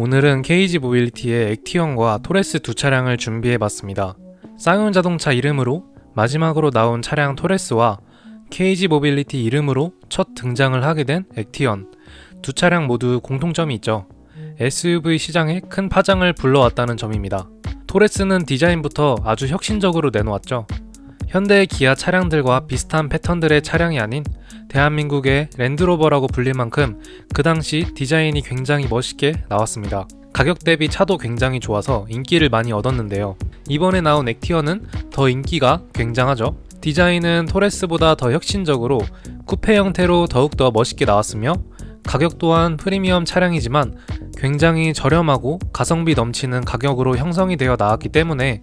오늘은 KG 모빌리티의 액티언과 토레스 두 차량을 준비해봤습니다. 쌍용 자동차 이름으로 마지막으로 나온 차량 토레스와 KG 모빌리티 이름으로 첫 등장을 하게 된 액티언 두 차량 모두 공통점이 있죠. SUV 시장에 큰 파장을 불러왔다는 점입니다. 토레스는 디자인부터 아주 혁신적으로 내놓았죠. 현대 기아 차량들과 비슷한 패턴들의 차량이 아닌 대한민국의 랜드로버라고 불릴 만큼 그 당시 디자인이 굉장히 멋있게 나왔습니다. 가격 대비 차도 굉장히 좋아서 인기를 많이 얻었는데요. 이번에 나온 액티어는 더 인기가 굉장하죠. 디자인은 토레스보다 더 혁신적으로 쿠페 형태로 더욱더 멋있게 나왔으며 가격 또한 프리미엄 차량이지만 굉장히 저렴하고 가성비 넘치는 가격으로 형성이 되어 나왔기 때문에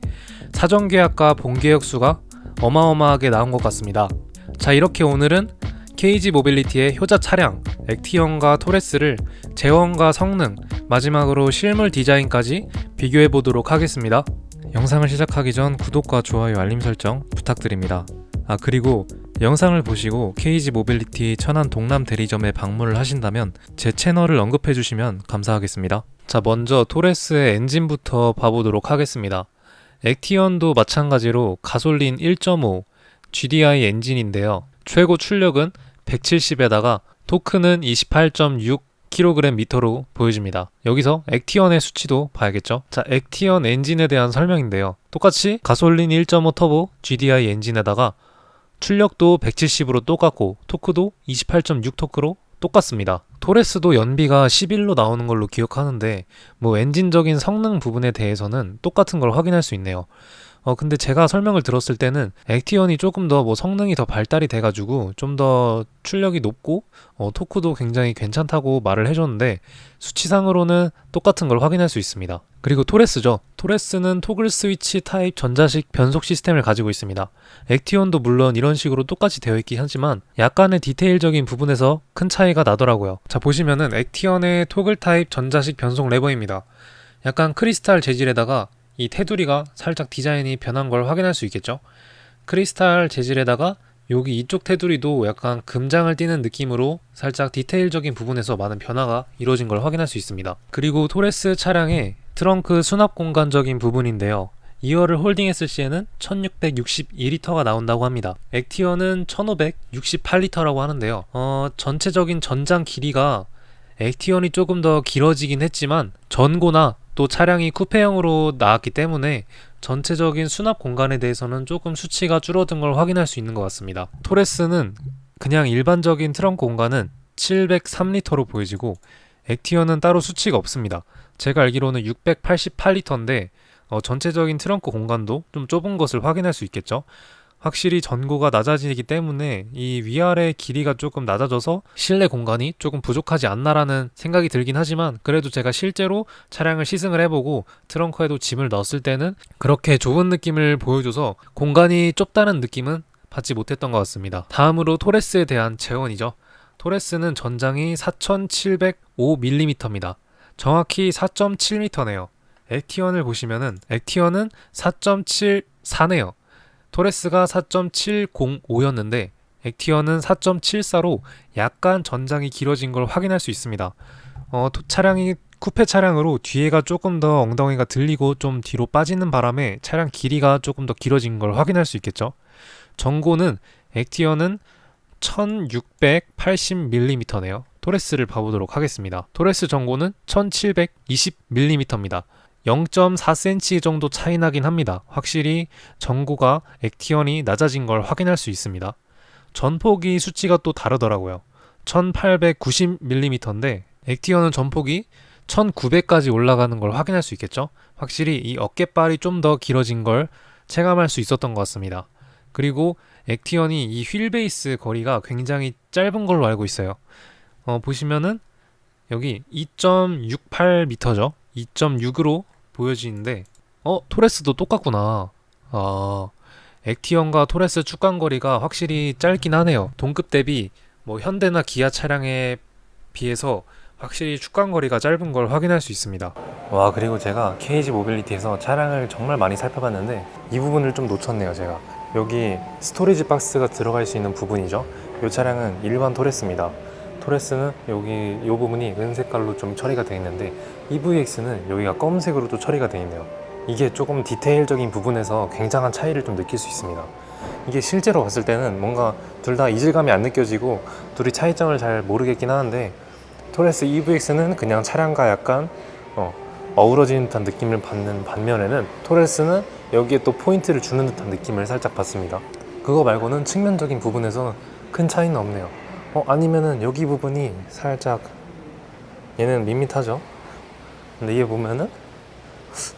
사전 계약과 본 계약 수가 어마어마하게 나온 것 같습니다. 자 이렇게 오늘은 KG 모빌리티의 효자 차량 액티언과 토레스를 제원과 성능 마지막으로 실물 디자인까지 비교해 보도록 하겠습니다. 영상을 시작하기 전 구독과 좋아요 알림 설정 부탁드립니다. 아 그리고 영상을 보시고 KG 모빌리티 천안 동남 대리점에 방문을 하신다면 제 채널을 언급해 주시면 감사하겠습니다. 자 먼저 토레스의 엔진부터 봐보도록 하겠습니다. 액티언도 마찬가지로 가솔린 1.5 GDI 엔진인데요. 최고 출력은 170에다가 토크는 28.6 kgm로 보여집니다. 여기서 액티언의 수치도 봐야겠죠. 자, 액티언 엔진에 대한 설명인데요. 똑같이 가솔린 1.5 터보 GDI 엔진에다가 출력도 170으로 똑같고 토크도 28.6 토크로 똑같습니다. 토레스도 연비가 11로 나오는 걸로 기억하는데 뭐 엔진적인 성능 부분에 대해서는 똑같은 걸 확인할 수 있네요. 어 근데 제가 설명을 들었을 때는 액티언이 조금 더 뭐 성능이 더 발달이 돼가지고 좀 더 출력이 높고 어, 토크도 굉장히 괜찮다고 말을 해줬는데 수치상으로는 똑같은 걸 확인할 수 있습니다. 그리고 토레스죠. 토레스는 토글 스위치 타입 전자식 변속 시스템을 가지고 있습니다. 액티온도 물론 이런 식으로 똑같이 되어 있긴 하지만 약간의 디테일적인 부분에서 큰 차이가 나더라고요. 자 보시면은 액티온의 토글 타입 전자식 변속 레버입니다. 약간 크리스탈 재질에다가 이 테두리가 살짝 디자인이 변한 걸 확인할 수 있겠죠. 크리스탈 재질에다가 여기 이쪽 테두리도 약간 금장을 띠는 느낌으로 살짝 디테일적인 부분에서 많은 변화가 이루어진 걸 확인할 수 있습니다. 그리고 토레스 차량의 트렁크 수납 공간적인 부분인데요. 2열을 홀딩했을 시에는 1662리터가 나온다고 합니다. 액티어는 1568리터라고 하는데요. 어, 전체적인 전장 길이가 액티언이 조금 더 길어지긴 했지만 전고나 또 차량이 쿠페형으로 나왔기 때문에 전체적인 수납 공간에 대해서는 조금 수치가 줄어든 걸 확인할 수 있는 것 같습니다. 토레스는 그냥 일반적인 트렁크 공간은 703리터로 보여지고 액티어는 따로 수치가 없습니다. 제가 알기로는 688리터인데 어, 전체적인 트렁크 공간도 좀 좁은 것을 확인할 수 있겠죠. 확실히 전고가 낮아지기 때문에 이 위아래 길이가 조금 낮아져서 실내 공간이 조금 부족하지 않나라는 생각이 들긴 하지만 그래도 제가 실제로 차량을 시승을 해보고 트렁크에도 짐을 넣었을 때는 그렇게 좁은 느낌을 보여줘서 공간이 좁다는 느낌은 받지 못했던 것 같습니다. 다음으로 토레스에 대한 재원이죠. 토레스는 전장이 4705mm입니다. 정확히 4.7m네요. 액티언을 보시면은 액티언은 4.74네요. 토레스가 4.705였는데 액티어는 4.74로 약간 전장이 길어진 걸 확인할 수 있습니다. 어, 차량이 쿠페 차량으로 뒤에가 조금 더 엉덩이가 들리고 좀 뒤로 빠지는 바람에 차량 길이가 조금 더 길어진 걸 확인할 수 있겠죠. 전고는 액티어는 1680mm네요. 토레스를 봐보도록 하겠습니다. 토레스 전고는 1720mm입니다. 0.4cm 정도 차이 나긴 합니다. 확실히 전고가 액티언이 낮아진 걸 확인할 수 있습니다. 전폭이 수치가 또 다르더라고요. 1890mm인데 액티언은 전폭이 1900까지 올라가는 걸 확인할 수 있겠죠? 확실히 이 어깨발이 좀 더 길어진 걸 체감할 수 있었던 것 같습니다. 그리고 액티언이 이 휠 베이스 거리가 굉장히 짧은 걸로 알고 있어요. 어, 보시면은 여기 2.68m죠. 2.6으로 보여지는데 어 토레스도 똑같구나. 아 액티언과 토레스 축간 거리가 확실히 짧긴 하네요. 동급 대비 뭐 현대나 기아 차량에 비해서 확실히 축간 거리가 짧은 걸 확인할 수 있습니다. 와 그리고 제가 KG 모빌리티에서 차량을 정말 많이 살펴봤는데 이 부분을 좀 놓쳤네요 제가. 여기 스토리지 박스가 들어갈 수 있는 부분이죠? 이 차량은 일반 토레스입니다 토레스는 여기 이 부분이 은색깔로 좀 처리가 되어 있는데 EVX는 여기가 검은색으로도 처리가 되어 있네요. 이게 조금 디테일적인 부분에서 굉장한 차이를 좀 느낄 수 있습니다. 이게 실제로 봤을 때는 뭔가 둘 다 이질감이 안 느껴지고 둘이 차이점을 잘 모르겠긴 하는데 토레스 EVX는 그냥 차량과 약간 어, 어우러지는 듯한 느낌을 받는 반면에는 토레스는 여기에 또 포인트를 주는 듯한 느낌을 살짝 받습니다. 그거 말고는 측면적인 부분에서는 큰 차이는 없네요. 어, 아니면은 여기 부분이 살짝 얘는 밋밋하죠. 근데 얘 보면은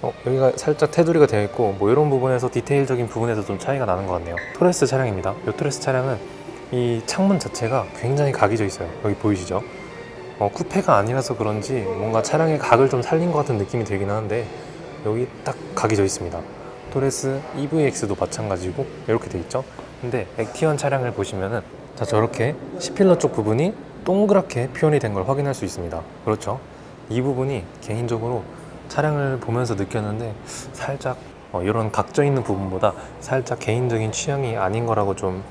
어, 여기가 살짝 테두리가 되어 있고 뭐 이런 부분에서 디테일적인 부분에서 좀 차이가 나는 것 같네요. 토레스 차량입니다. 이 토레스 차량은 이 창문 자체가 굉장히 각이 져 있어요. 여기 보이시죠? 어, 쿠페가 아니라서 그런지 뭔가 차량의 각을 좀 살린 것 같은 느낌이 들긴 하는데 여기 딱 각이 져 있습니다. 토레스 EVX도 마찬가지고 이렇게 돼 있죠. 근데 액티언 차량을 보시면은 자 저렇게 C필러 쪽 부분이 동그랗게 표현이 된 걸 확인할 수 있습니다. 그렇죠? 이 부분이 개인적으로 차량을 보면서 느꼈는데 살짝 어, 이런 각져 있는 부분보다 살짝 개인적인 취향이 아닌 거라고 좀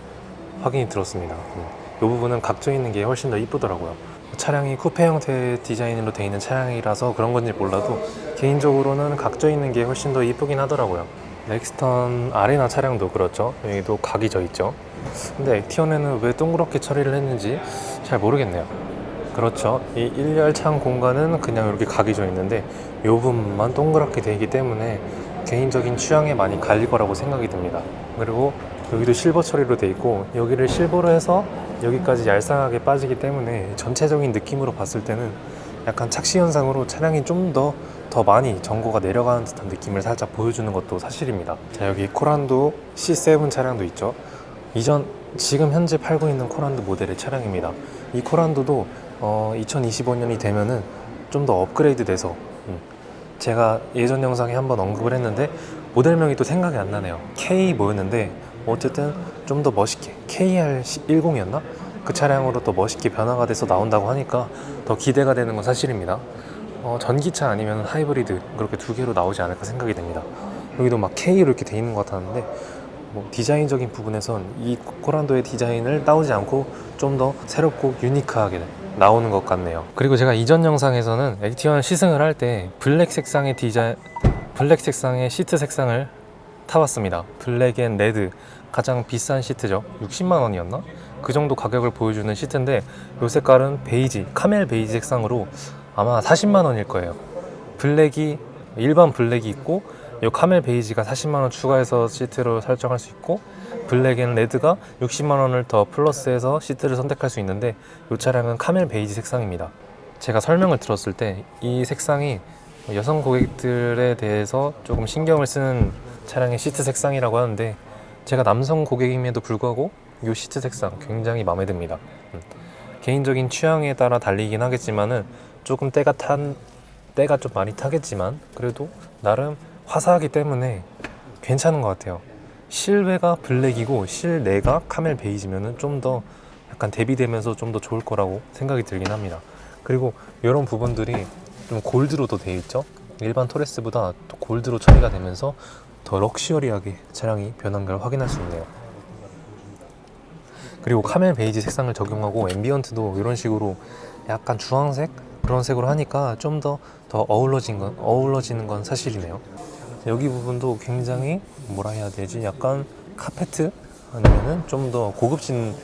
확인이 들었습니다. 음. 이 부분은 각져 있는 게 훨씬 더 이쁘더라고요. 차량이 쿠페 형태 디자인으로 되어 있는 차량이라서 그런 건지 몰라도 개인적으로는 각져 있는 게 훨씬 더 이쁘긴 하더라고요. 넥스턴 아레나 차량도 그렇죠. 여기도 각이 져 있죠. 근데 액티언에는 왜 동그랗게 처리를 했는지 잘 모르겠네요. 그렇죠. 이 1열 창 공간은 그냥 이렇게 각이 져 있는데 이 부분만 동그랗게 되기 때문에 개인적인 취향에 많이 갈릴 거라고 생각이 듭니다. 그리고 여기도 실버 처리로 돼 있고 여기를 실버로 해서 여기까지 얄쌍하게 빠지기 때문에 전체적인 느낌으로 봤을 때는 약간 착시 현상으로 차량이 좀더더 많이 전고가 내려가는 듯한 느낌을 살짝 보여주는 것도 사실입니다. 자 여기 코란도 C7 차량도 있죠. 이전 지금 현재 팔고 있는 코란도 모델의 차량입니다. 이 코란도도 어, 2025년이 되면은 좀 더 업그레이드 돼서 음, 제가 예전 영상에 한번 언급을 했는데 모델명이 또 생각이 안 나네요. K 뭐였는데 어쨌든 좀 더 멋있게 KR10이었나? 그 차량으로 또 멋있게 변화가 돼서 나온다고 하니까 더 기대가 되는 건 사실입니다. 어, 전기차 아니면 하이브리드 그렇게 두 개로 나오지 않을까 생각이 됩니다. 여기도 막 K로 이렇게 돼 있는 것 같았는데 뭐 디자인적인 부분에선 이 코란도의 디자인을 따오지 않고 좀 더 새롭고 유니크하게 나오는 것 같네요. 그리고 제가 이전 영상에서는 액티언 시승을 할 때 블랙 색상의 디자인, 블랙 색상의 시트 색상을 타봤습니다. 블랙 앤 레드 가장 비싼 시트죠. 60만 원이었나? 그 정도 가격을 보여주는 시트인데 이 색깔은 베이지, 카멜 베이지 색상으로 아마 40만 원일 거예요. 블랙이 일반 블랙이 있고 이 카멜 베이지가 40만 원 추가해서 시트로 설정할 수 있고 블랙 앤 레드가 60만 원을 더 플러스해서 시트를 선택할 수 있는데 이 차량은 카멜 베이지 색상입니다. 제가 설명을 들었을 때 이 색상이 여성 고객들에 대해서 조금 신경을 쓰는 차량의 시트 색상이라고 하는데 제가 남성 고객임에도 불구하고 이 시트 색상 굉장히 마음에 듭니다. 음. 개인적인 취향에 따라 달리긴 하겠지만은 조금 때가 탄 때가 좀 많이 타겠지만 그래도 나름 화사하기 때문에 괜찮은 것 같아요. 실외가 블랙이고 실내가 카멜 베이지면은 좀 더 약간 대비되면서 좀 더 좋을 거라고 생각이 들긴 합니다. 그리고 이런 부분들이 좀 골드로도 되어 있죠. 일반 토레스보다 또 골드로 처리가 되면서 더 럭셔리하게 차량이 변한 걸 확인할 수 있네요. 그리고 카멜 베이지 색상을 적용하고 앰비언트도 이런 식으로 약간 주황색 그런 색으로 하니까 좀더더 어우러진 건 어우러지는 건 사실이네요. 여기 부분도 굉장히 뭐라 해야 되지? 약간 카페트 아니면은 좀 더 고급진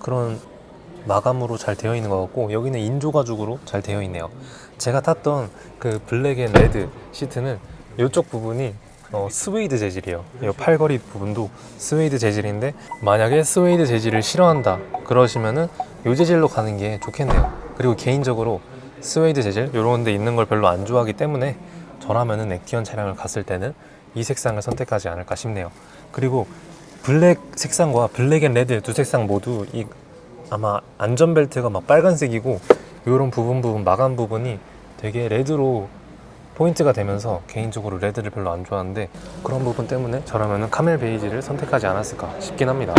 그런 마감으로 잘 되어 있는 것 같고 여기는 인조 가죽으로 잘 되어 있네요. 제가 탔던 그 블랙 앤 레드 시트는 이쪽 부분이 어, 스웨이드 재질이에요. 이 팔걸이 부분도 스웨이드 재질인데 만약에 스웨이드 재질을 싫어한다 그러시면은 이 재질로 가는 게 좋겠네요. 그리고 개인적으로 스웨이드 재질 이런 데 있는 걸 별로 안 좋아하기 때문에 저라면은 액티언 차량을 갔을 때는 이 색상을 선택하지 않을까 싶네요. 그리고 블랙 색상과 블랙 앤 레드 두 색상 모두 이 아마 안전벨트가 막 빨간색이고 이런 부분 부분 마감 부분이 되게 레드로 포인트가 되면서 개인적으로 레드를 별로 안 좋아하는데 그런 부분 때문에 저라면은 카멜 베이지를 선택하지 않았을까 싶긴 합니다.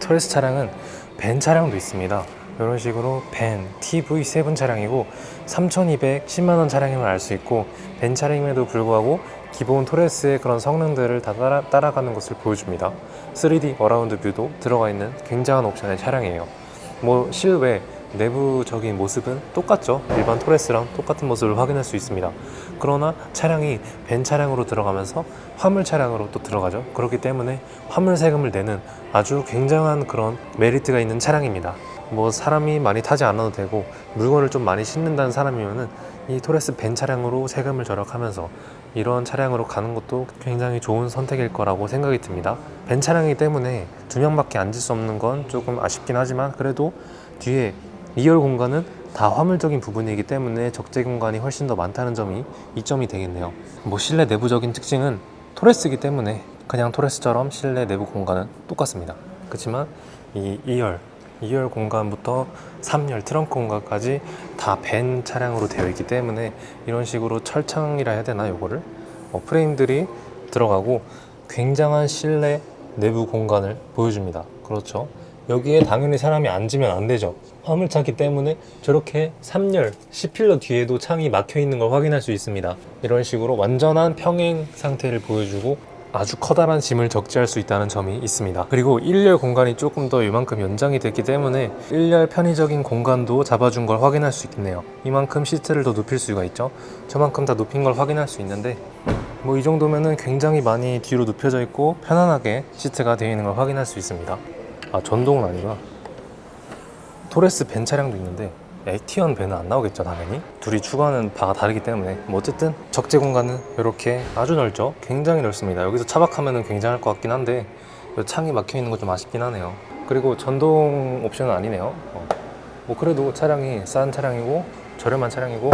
터레스 차량은 벤 차량도 있습니다. 이런 식으로 벤 TV7 차량이고 3,210만 원 차량임을 알 수 있고 벤 차량임에도 불구하고 기본 토레스의 그런 성능들을 다 따라, 따라가는 것을 보여줍니다. 3D 어라운드 뷰도 들어가 있는 굉장한 옵션의 차량이에요. 뭐 실외 내부적인 모습은 똑같죠. 일반 토레스랑 똑같은 모습을 확인할 수 있습니다. 그러나 차량이 벤 차량으로 들어가면서 화물 차량으로 또 들어가죠. 그렇기 때문에 화물 세금을 내는 아주 굉장한 그런 메리트가 있는 차량입니다. 뭐 사람이 많이 타지 않아도 되고 물건을 좀 많이 싣는다는 사람이면은 이 토레스 벤 차량으로 세금을 절약하면서 이런 차량으로 가는 것도 굉장히 좋은 선택일 거라고 생각이 듭니다. 벤 차량이기 때문에 두 명밖에 앉을 수 없는 건 조금 아쉽긴 하지만 그래도 뒤에 2열 공간은 다 화물적인 부분이기 때문에 적재 공간이 훨씬 더 많다는 점이 이점이 되겠네요. 뭐 실내 내부적인 특징은 토레스이기 때문에 그냥 토레스처럼 실내 내부 공간은 똑같습니다. 그렇지만 이 2열 2열 공간부터 3열 트렁크 공간까지 다벤 차량으로 되어 있기 때문에 이런 식으로 철창이라 해야 되나 요거를 어, 프레임들이 들어가고 굉장한 실내 내부 공간을 보여줍니다. 그렇죠. 여기에 당연히 사람이 앉으면 안 되죠. 화물차기 때문에 저렇게 3열, 10필러 뒤에도 창이 막혀 있는 걸 확인할 수 있습니다. 이런 식으로 완전한 평행 상태를 보여주고 아주 커다란 짐을 적재할 수 있다는 점이 있습니다. 그리고 1열 공간이 조금 더 이만큼 연장이 됐기 때문에 1열 편의적인 공간도 잡아준 걸 확인할 수 있겠네요. 이만큼 시트를 더 눕힐 수가 있죠. 저만큼 다 눕힌 걸 확인할 수 있는데 뭐 이 정도면은 굉장히 많이 뒤로 눕혀져 있고 편안하게 시트가 되어 있는 걸 확인할 수 있습니다. 아 전동은 아니구나. 토레스 벤 차량도 있는데 에티언 벤은 안 나오겠죠 당연히? 둘이 추구하는 바가 다르기 때문에. 뭐 어쨌든 적재 공간은 이렇게 아주 넓죠? 굉장히 넓습니다. 여기서 차박하면 굉장할 것 같긴 한데 이 창이 막혀 있는 거 좀 아쉽긴 하네요. 그리고 전동 옵션은 아니네요. 어. 뭐 그래도 차량이 싼 차량이고 저렴한 차량이고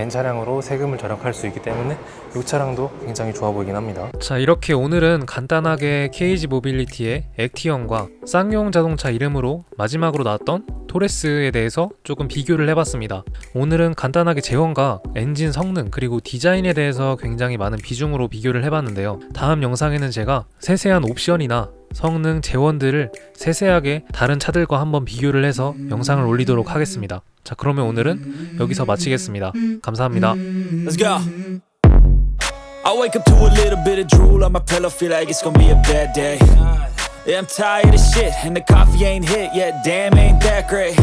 벤 차량으로 세금을 절약할 수 있기 때문에 이 차량도 굉장히 좋아 보이긴 합니다. 자 이렇게 오늘은 간단하게 KG 모빌리티의 액티언과 쌍용 자동차 이름으로 마지막으로 나왔던 토레스에 대해서 조금 비교를 해봤습니다. 오늘은 간단하게 제원과 엔진 성능 그리고 디자인에 대해서 굉장히 많은 비중으로 비교를 해봤는데요. 다음 영상에는 제가 세세한 옵션이나 성능 재원들을 세세하게 다른 차들과 한번 비교를 해서 영상을 올리도록 하겠습니다. 자, 그러면 오늘은 여기서 마치겠습니다. 감사합니다. Let's go. I wake up to a little bit of drool on my pillow, feel like it's gonna be a bad day. Yeah, I'm tired of shit, and the coffee ain't hit yet. Damn, ain't that great.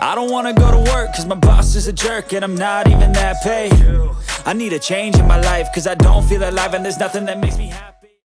I don't wanna go to work, cause my boss is a jerk, and I'm not even that paid. I need a change in my life, cause I don't feel alive, and there's nothing that makes me happy.